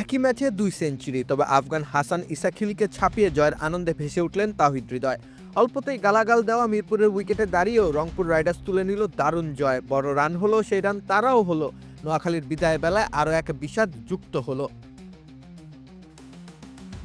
একই ম্যাচে দুই সেঞ্চুরি, তবে আফগান হাসান ইসাখিলকে ছাপিয়ে জয়ের আনন্দে ভেসে উঠলেন তাহিদ হৃদয়। অল্পতেই গালাগাল দেওয়া মিরপুরের উইকেটে দাঁড়িয়েও রংপুর রাইডার্স তুলে নিল দারুণ জয়। বড় রান হলো, সেই রান তারাও হলো। নোয়াখালীর বিদায় বেলায় আরও এক বিষাদ যুক্ত হলো।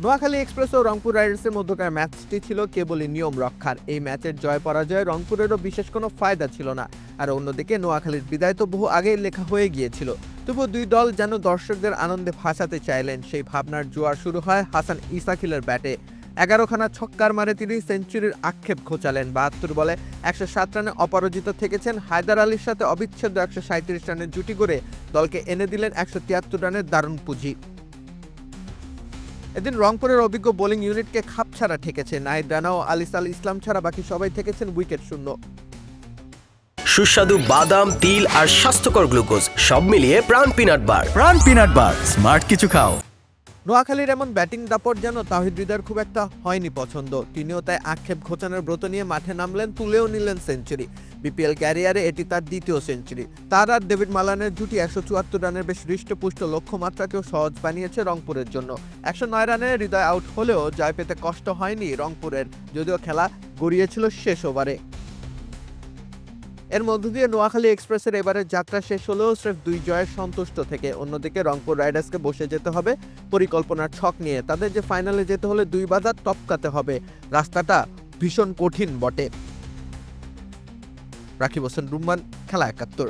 নোয়াখালী এক্সপ্রেস ও রংপুর রাইডার্সের মধ্যকার ম্যাচটি ছিল কেবলই নিয়ম রক্ষার। এই ম্যাচের জয় পরাজয়ে রংপুরেরও বিশেষ কোনো ফায়দা ছিল না। আর অন্যদিকে নোয়াখালীর বিদায় তো বহু আগেই লেখা হয়ে গিয়েছিল। তবু দুই দল যেন দর্শকদের আনন্দে ভাসাতে চাইলেন, সেই ভাবনার জোয়ার শুরু হয় হাসান ইসাকিলের ব্যাটে। এগারোখানা ছক্কার মারে তিনি সেঞ্চুরির আক্ষেপ ঘোচালেন। বাহাত্তর বলে একশো সাত রানে অপরাজিত থেকেছেন হায়দার আলীর সাথে অবিচ্ছেদ্য একশো সাঁত্রিশ রানের জুটি করে দলকে এনে দিলেন একশো তিয়াত্তর রানের দারুণ পুঁজি। এদিন রংপুরের অভিজ্ঞ বোলিং ইউনিটকে খাপ ছাড়া ঠেকেছে। নাহিদ রানা ও আলিস আল ইসলাম ছাড়া বাকি সবাই থেকেছেন উইকেট শূন্য। সুস্বাদু বাদাম তিল আর স্বাস্থ্যকর গ্লুকোজ। সব মিলিয়ে প্রাণ পিনাট বার। প্রাণ পিনাট বার। স্মার্ট কিছু খাও। নোয়াখালীর এমন ব্যাটিং দাপট যেন তাহিদ হৃদয়ের খুব একটা হয়নি পছন্দ। তিনিও তাই আক্ষেপ ঘোচানোর ব্রত নিয়ে মাঠে নামলেন তুলেও নিলেন সেঞ্চুরি। বিপিএল ক্যারিয়ারে এটি তার দ্বিতীয় সেঞ্চুরি। তার আর ডেভিড মালানের জুটি একশো চুয়াত্তর রানের বেশ হৃষ্টপুষ্ট লক্ষ্যমাত্রাকেও সহজ বানিয়েছে রংপুরের জন্য। একশো নয় রানে হৃদয় আউট হলেও জয় পেতে কষ্ট হয়নি রংপুরের। যদিও খেলা গড়িয়েছিল শেষ ওভারে। এর মধ্য দিয়ে নোয়াখালী এক্সপ্রেসের এবারের যাত্রা শেষ হলেও স্রেফ দুই জয়ের সন্তুষ্ট থেকে অন্যদিকে রংপুর রাইডার্সকে বসে যেতে হবে পরিকল্পনার ছক নিয়ে। তাদের যে ফাইনালে যেতে হলে দুই বাধা টপকাতে হবে। রাস্তাটা ভীষণ কঠিন বটে। রাকিব হোসেন, রুম্মান, খেলা একাত্তর।